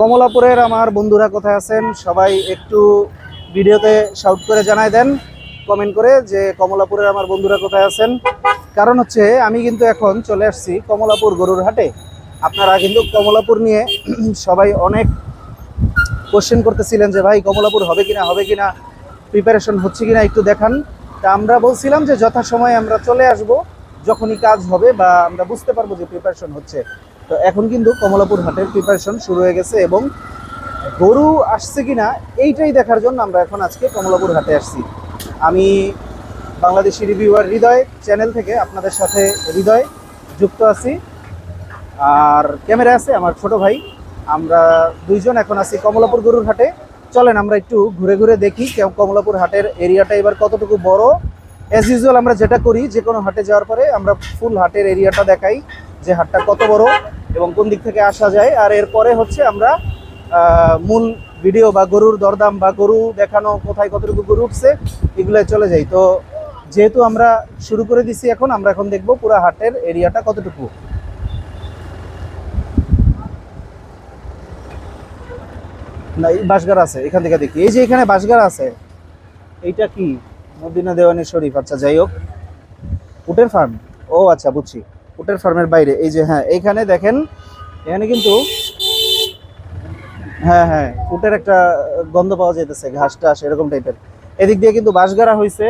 কমলাপুরের আমার বন্ধুরা কোথায় আছেন? সবাই একটু ভিডিওতে শাউট করে জানাই দেন কমেন্ট করে যে কমলাপুরের আমার বন্ধুরা কোথায় আছেন? কারণ হচ্ছে আমি কিন্তু এখন চলে আসছি কমলাপুর গরুর হাটে। আপনারা কিন্তু কমলাপুর নিয়ে সবাই অনেক কোশ্চেন করতেছিলেন যে ভাই, কমলাপুর হবে কিনা হবে কিনা প্রিপারেশন হচ্ছে কিনা একটু দেখান। তা আমরা বলছিলাম যে যথাসময়ে আমরা চলে আসব, যখনই কাজ হবে বা আমরা বুঝতে পারব যে প্রিপারেশন হচ্ছে। তো এখন কিন্তু কমলাপুর হাটের প্রিপারেশন শুরু হয়ে গেছে এবং গরু আসছে কিনা এইটাই দেখার জন্য আমরা এখন আজকে কমলাপুর হাটে আসছি। আমি বাংলাদেশি রিভিউয়ার হৃদয় চ্যানেল থেকে আপনাদের সাথে হৃদয় যুক্ত আছি। আর ক্যামেরা আছে আমার ছোট ভাই। আমরা দুইজন এখন আছি কমলাপুর গরুর হাটে। চলেন আমরা একটু ঘুরে ঘুরে দেখি কে- কমলাপুর হাটের এরিয়াটা এবার কতটুকু বড়। অ্যাজ ইউজুয়াল আমরা যেটা করি, যে কোনো হাটে যাওয়ার পরে আমরা ফুল হাটের এরিয়াটা দেখাই যে হাটটা কত বড়। এবং কোন দিক থেকে আসা যায়। আর এরপরে হচ্ছে আমরা মূল ভিডিও বা গরুর দরদাম বা গরু দেখানো কোথায় কতটুকু গরু উঠছে এগুলো চলে যাই। তো যেহেতু আমরা শুরু করে দিছি এখন, আমরা এখন দেখব পুরো হাটের এরিয়াটা কতটুকু। না, এই বাসগার আছে, এখান থেকে দেখি। এই যে এখানে বাসগার আছে, এইটা কি? মদিনা দেওয়ানি শরীফ। আচ্ছা যাই হোক। উটের ফার্ম ও আচ্ছা বুঝছি। উটের ফার্মের বাইরে। এই যে হ্যাঁ এইখানে দেখেন, এখানে কিন্তু হ্যাঁ হ্যাঁ উটের একটা গন্ধ পাওয়া যাইতেছে, ঘাস টাস, এরকম টাইপের। এদিক দিয়ে কিন্তু বাঁশগাড়া হয়েছে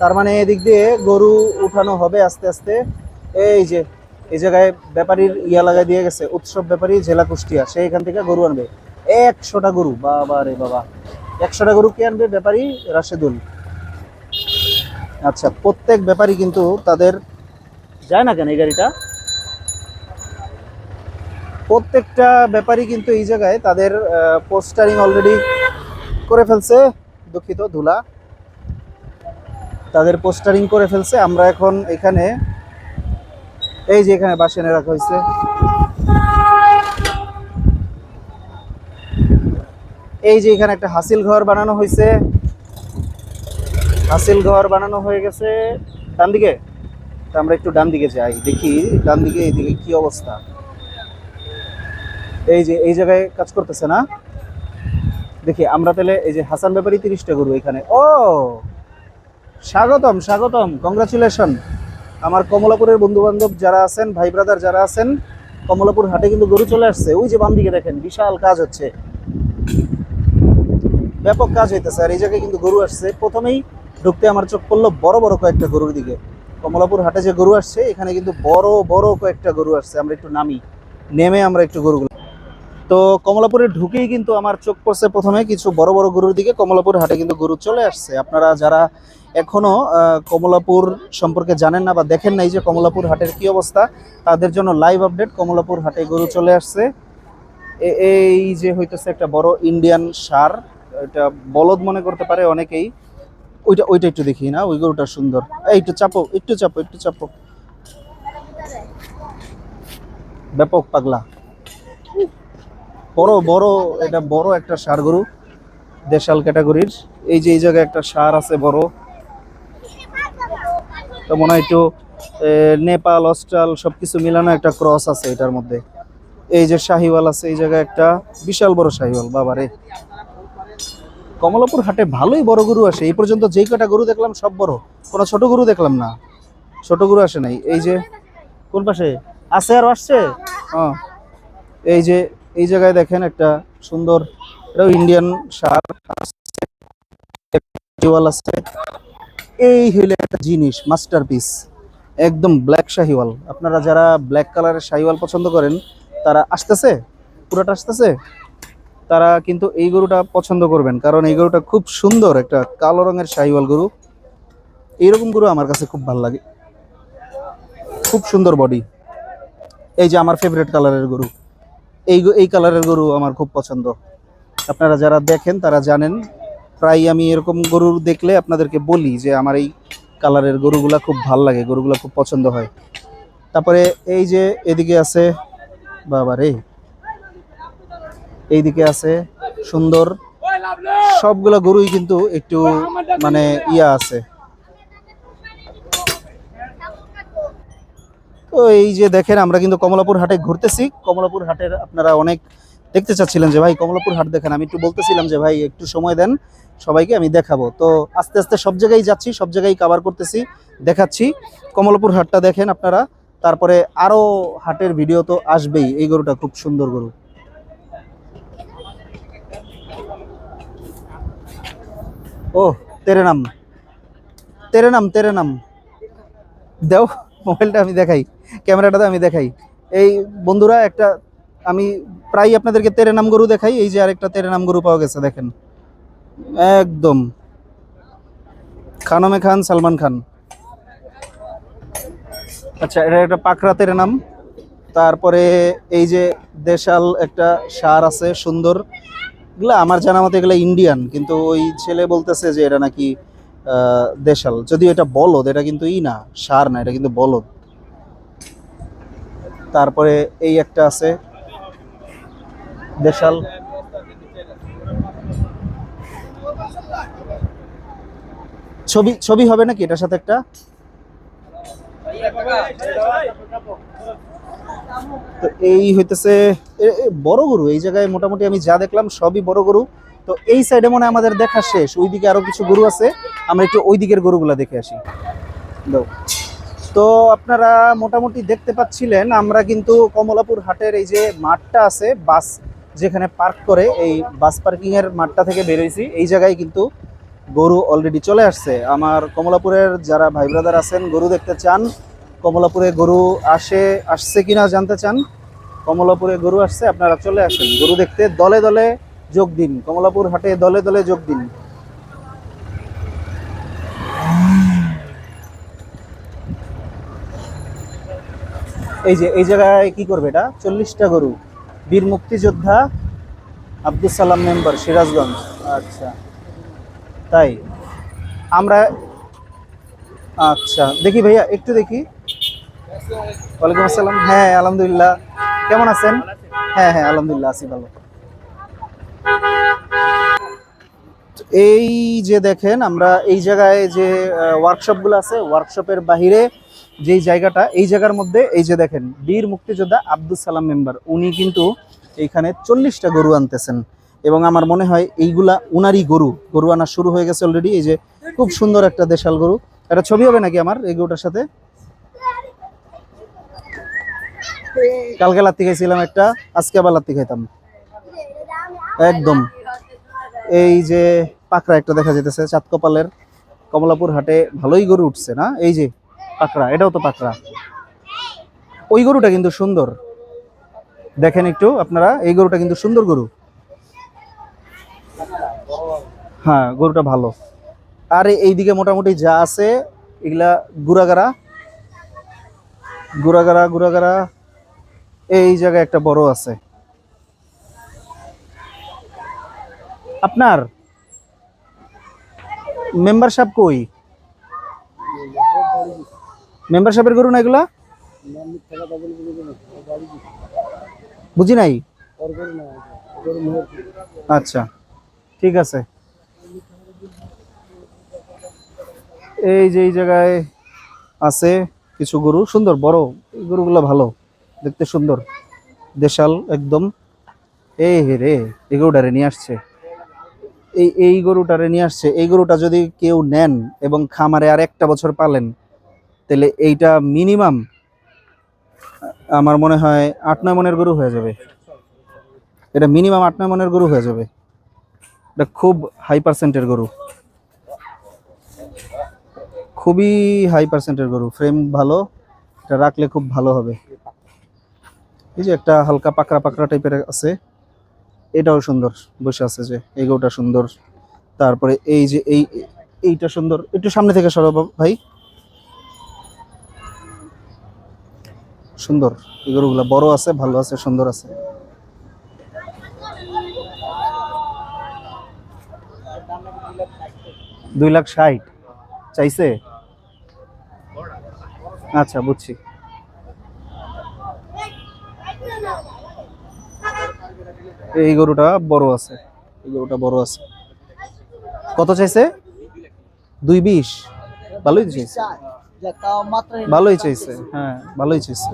তার মানে এদিক দিয়ে গরু উঠানো হবে আস্তে আস্তে। এই যে, এই জায়গায় ব্যাপারীর ইয়া লাগাই দিয়ে গেছে, উৎসব ব্যাপারী জেলা কুষ্টিয়া, সে এখান থেকে গরু আনবে। একশোটা গরু, বাবা রে বাবা। একশোটা গরু কে আনবে ব্যাপারী? রাশেদুল। আচ্ছা প্রত্যেক ব্যাপারী কিন্তু তাদের যায় না কেন এই গাড়িটা? প্রত্যেকটা ব্যাপারই কিন্তু এই জায়গায় তাদের পোস্টারিং অলরেডি করে ফেলছে, দুঃখিত ধুলা। তাদের পোস্টারিং করে ফেলছে, আমরা এখন এখানে, এই যে এখানে বাস এনে রাখা হয়েছে। এই যে এখানে একটা হাসিল ঘর বানানো হয়েছে। হাসিল ঘর বানানো হয়ে গেছে ডান দিকে আমরা একটু ডান দিকে যাই, দেখি ডান দিকে এইদিকে কি অবস্থা। এই যে, এই জায়গায় কাজ করতেছে না? দেখি, আমরা তাহলে এই যে হাসান ব্যাপারী তিরিশটা গরু এখানে। ও, স্বাগতম স্বাগতম কংগ্রাচুলেশন আমার কমলাপুরের বন্ধু বান্ধব যারা আছেন, ভাই ব্রাদার যারা আছেন, কমলাপুর হাটে কিন্তু গরু চলে আসছে। ওই যে বাম দিকে দেখেন, বিশাল কাজ হচ্ছে। ব্যাপক কাজ হইতেছে, আর এই জায়গায় কিন্তু গরু আসছে। প্রথমেই ঢুকতে আমার চোখ পড়ল বড় বড় কয়েকটা গরুর দিকে। কমলাপুর হাটে যে গরু আসছে এখানে কিন্তু বড় বড় কয়েকটা গরু আসছে। আমরা একটু নামি নেমে আমরা একটু গরুগুলো। তো কমলাপুরে ঢুকেই কিন্তু আমার চোখ পড়ছে প্রথমে কিছু বড় বড় গরুর দিকে। কমলাপুর হাটে কিন্তু গরু চলে আসছে। আপনারা যারা এখনও আহ, কমলাপুর সম্পর্কে জানেন না বা দেখেন নাই যে কমলাপুর হাটের কি অবস্থা তাদের জন্য লাইভ আপডেট কমলাপুর হাটে গরু চলে আসছে। এই যে হইতেছে একটা বড় ইন্ডিয়ান সার এটা বলদ মনে করতে পারে অনেকেই। ওইটা ওইটা একটু দেখি না, ওই গরুটা সুন্দর। একটু চাপো একটু চাপো একটু চাপো। ব্যাপক পাগলা। বড় বড়, এটা বড় একটা সার গরু, দেশাল ক্যাটাগরির। এই যে, এই জায়গায় একটা সার আছে বড়। তো মনে হয় একটু নেপাল, অস্ট্রাল, সবকিছু মিলানো একটা ক্রস আছে এটার মধ্যে। এই যে শাহিওয়াল আছে, এই জায়গায় একটা বিশাল বড় শাহিওয়াল, বাবারে। কমলাপুর হাটে ভালোই বড় গরু আসে। এই পর্যন্ত যেই কটা গরু দেখলাম সব বড়। কোনো ছোট গরু দেখলাম না। ছোট গরু আসে নাই। এই যে কোন পাশে? আছে আর আসছে? হ্যাঁ। এই যে, এই জায়গায় দেখেন একটা সুন্দর, এটাও ইন্ডিয়ান সার। আছে। এই হইলে একটা জিনিস মাস্টারপিস একদম ব্ল্যাক শাহিওয়াল। আপনারা যারা ব্ল্যাক কালারের শাহিওয়াল পছন্দ করেন, তারা আসতেছে? পুরোটা আসতেছে? তারা কিন্তু এই গরুটা পছন্দ করবেন, কারণ এই গরুটা খুব সুন্দর একটা কালো রঙের শাহিওয়াল গরু। এইরকম গরু আমার কাছে খুব ভালো লাগে। খুব সুন্দর বডি এই যে আমার ফেভারিট কালারের গরু। এই এই কালারের গরু আমার খুব পছন্দ। আপনারা যারা দেখেন, তারা জানেন, প্রায় আমি এরকম গরু দেখলে আপনাদেরকে বলি যে আমার এই কালারের গরুগুলা খুব ভালো লাগে, গরুগুলা খুব পছন্দ হয়। তারপরে এই যে এদিকে আছে, বাবা রে! এইদিকে আছে, সুন্দর। সবগুলা গরুই কিন্তু একটু মানে ইয়া আছে। তো এই যে দেখেন, আমরা কিন্তু কমলাপুর হাটে ঘুরতেছি। কমলাপুর হাটের আপনারা অনেক দেখতে চাচ্ছিলেন যে, ভাই, কমলাপুর হাট দেখেন, আমি একটু বলতেছিলাম যে, ভাই, একটু সময় দেন, সবাইকে আমি দেখাবো। তো আস্তে আস্তে সব জায়গায় যাচ্ছি, সব জায়গায় কভার করতেছি, দেখাচ্ছি। কমলাপুর হাটটা দেখেন আপনারা, তারপরে আরও হাটের ভিডিও তো আসবেই। এই গরুটা খুব সুন্দর গরু। ও, তেরে নাম। তেরে নাম তেরে নাম। দেও, মোবাইলটা আমি দেখাই, ক্যামেরাটাতে আমি দেখাই। এই বন্ধুরা, একটা আমি প্রায় আপনাদেরকে তেরে নাম গরু দেখাই, এই যে আরেকটা তেরে নাম গরু পাওয়া গেছে, দেখেন। একদম। খানমে খান, সালমান খান। আচ্ছা এটা একটা পাকড়া তেরে নাম। তারপরে এই যে দেশাল একটা সার আছে, সুন্দর। এগুলা আমার জানা মতে এগুলো ইন্ডিয়ান কিন্তু ওই ছেলে বলতেছে যে এটা নাকি দেশাল। যদিও এটা বলদ, এটা কিন্তু ই না, সার না, এটা কিন্তু বলদ। তারপরে এই একটা আছে, দেশাল। ছবি ছবি হবে নাকি এটার সাথে একটা? তো এই হইতেছে বড় গরু। এই জায়গায় মোটামুটি আমি যা দেখলাম সবই বড় গরু। তো এই সাইডে মনে আমাদের দেখা শেষ। ওইদিকে আরও কিছু গরু আছে। আমরা একটু ওই দিকের গরুগুলা দেখে আসি। তো আপনারা মোটামুটি দেখতে পাচ্ছিলেন, আমরা কিন্তু কমলাপুর হাটের এই যে মাঠটা আছে, বাস যেখানে পার্ক করে, এই বাস পার্কিং এর মাঠটা থেকে বেরোইছি এই জায়গায় কিন্তু গরু অলরেডি চলে আসছে। আমার কমলাপুরের যারা ভাই ব্রাদার আছেন, গরু দেখতে চান কমলাপুরে গরু আসে, আসছে কিনা জানতে চান? কমলাপুরে গরু আসছে, আপনারা চলে আসেন। গরু দেখতে দলে দলে যোগ দিন। কমলাপুর হাটে দলে দলে যোগ দিন। এই যে, এই জায়গায় কি করবে এটা? চল্লিশটা গরু। বীর মুক্তিযোদ্ধা আব্দুল সালাম মেম্বার, সিরাজগঞ্জ। আচ্ছা। তাই আমরা আচ্ছা দেখি ভাইয়া, একটু দেখি। ওয়ালাইকুম আসসালাম। হ্যাঁ আলহামদুলিল্লাহ। কেমন আছেন? হ্যাঁ হ্যাঁ আলহামদুলিল্লাহ, আছি ভালো। এই যে দেখেন, আমরা এই জায়গায় যে ওয়ার্কশপগুলো আছে ওয়ার্কশপের বাহিরে যেই জায়গাটা, এই জায়গার মধ্যে এই যে দেখেন, বীর মুক্তিযোদ্ধা আব্দুল সালাম মেম্বার, উনি কিন্তু এইখানে চল্লিশটা গরু আনতেছেন। এবং আমার মনে হয় এইগুলা উনারই গরু। গরু আনা শুরু হয়ে গেছে অলরেডি এই যে খুব সুন্দর একটা দেশাল গরু। একটা ছবি হবে নাকি আমার এই গরুটার সাথে? কালকে লাত্তি খাইছিলাম একটা, আজকে আবার লাত্তি খাইতাম। একদম। এই যে পাকড়া একটা দেখা যেতেছে চাঁদ কপালের কমলাপুর হাটে ভালোই গরু উঠছে, না? এই যে পাকড়া, এটাও তো পাকড়া। ওই গরুটা কিন্তু সুন্দর। দেখেন একটু আপনারা, এই গরুটা কিন্তু সুন্দর গরু। হ্যাঁ গরুটা ভালো। আর এইদিকে মোটামুটি যা আছে, এগুলা গুড়াগাড়া। গুড়াগাড়া গুড়াগাড়া। এই জায়গায় একটা বড় আছে। আপনার মেম্বারশিপ কই? মেম্বারশিপের গরু না এগুলা? বুঝি নাই? আচ্ছা ঠিক আছে। এই যে এই জায়গায় আছে কিছু গরু, সুন্দর, বড় গরুগুলো ভালো। দেখতে সুন্দর। দেশাল একদম। এই হে রে, এই গরুটারে নিয়ে আসছে। এই এই গরুটারে নিয়ে আসছে। এই গরুটা যদি কেউ নেন এবং খামারে আর একটা বছর পালেন, তাহলে এইটা মিনিমাম, আমার মনে হয় আট, নয় মনের গরু হয়ে যাবে। এটা মিনিমাম আট, নয় মনের গরু হয়ে যাবে। এটা খুব হাই পার্সেন্টের গরু। খুবই হাই পার্সেন্টের গরু। ফ্রেম ভালো, এটা রাখলে খুব ভালো হবে। এই যে একটা হালকা পাকড়া পাকড়া টাইপের আছে, এটাও সুন্দর বসে আছে যে, এই গরুটা সুন্দর। তারপরে এই যে এই, এইটা সুন্দর, একটু সামনে থেকে সরো বাবা- ভাই। সুন্দর, এই গরুগুলা বড় আছে, ভালো আছে, সুন্দর আছে। দুই লাখ ষাট, চাইছে? আচ্ছা বুঝছি। এই গরুটা বড় আছে। এই গরুটা বড় আছে। কত চাইছে? দুই বিশ। ভালোই চাইছে। ভালোই চাইছে। হ্যাঁ ভালোই চাইছে।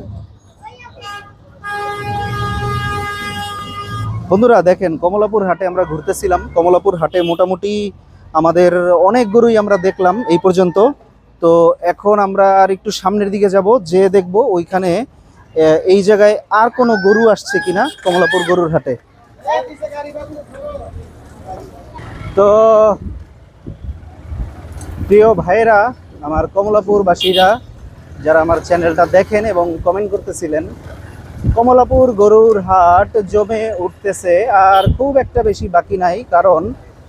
বন্ধুরা, দেখেন, কমলাপুর হাটে আমরা ঘুরতেছিলাম। কমলাপুর হাটে মোটামুটি আমাদের অনেক গরুই আমরা দেখলাম এই পর্যন্ত। তো এখন আমরা আর একটু সামনের দিকে যাব, যে দেখব ওইখানে এই জায়গায় আর কোনো গরু আসছে কিনা কমলাপুর গরুর হাটে। তো, প্রিয় ভাইয়েরা, আমার কমলাপুরবাসীরা, যারা আমার চ্যানেলটা দেখেন এবং কমেন্ট করতেছিলেন, কমলাপুর গরুর হাট জমে উঠতেছে আর খুব একটা বেশি বাকি নাই, কারণ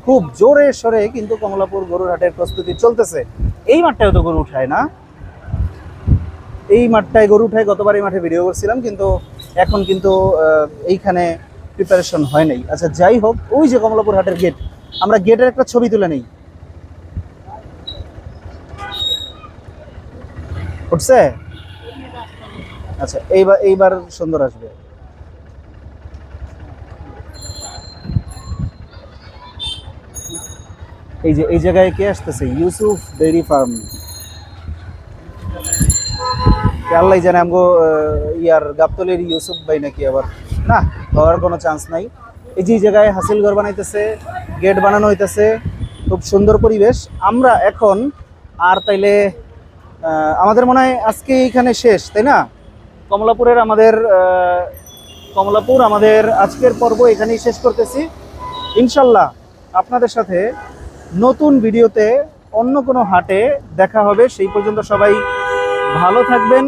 খুব জোরে সরে কিন্তু কমলাপুর গরুর হাটের প্রস্তুতি চলতেছে। এই মাঠটায় তো গরু উঠায় না। এই মাঠটায় গরু উঠায় গতবার এই মাঠে ভিডিও করছিলাম, কিন্তু এখন কিন্তু এইখানে প্রিপারেশন হয় নাই। আচ্ছা যাই হোক, ওই যে কমলাপুর হাটের গেট আমরা গেটের একটা ছবি তুলে নেই। উঠছে? আচ্ছা এইবার এইবার সুন্দর আসবে। এই যে, এই জায়গায় কে আসতেছে? Yusuf dairy farm. আল্লাহ জানে, আমগো ইয়ার গাবতলের ইউসুফ ভাই নাকি আবার? না হওয়ার কোনো চান্স নাই। এই যে জায়গায় হাসিল ঘর বানাইতেছে গেট বানানো হইতেছে, খুব সুন্দর পরিবেশ। আমরা এখন আর তাইলে আমাদের মনে হয় আজকে এইখানে শেষ, তাই না? কমলাপুরের আমাদের কমলাপুর আমাদের আজকের পর্ব এখানেই শেষ করতেছি। ইনশাল্লাহ আপনাদের সাথে নতুন ভিডিওতে অন্য কোনো হাটে দেখা হবে। সেই পর্যন্ত সবাই ভালো থাকবেন,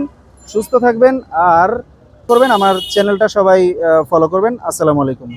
সুস্থ থাকবেন, আর করবেন আমার চ্যানেলটা সবাই ফলো করবেন। আসসালামু আলাইকুম।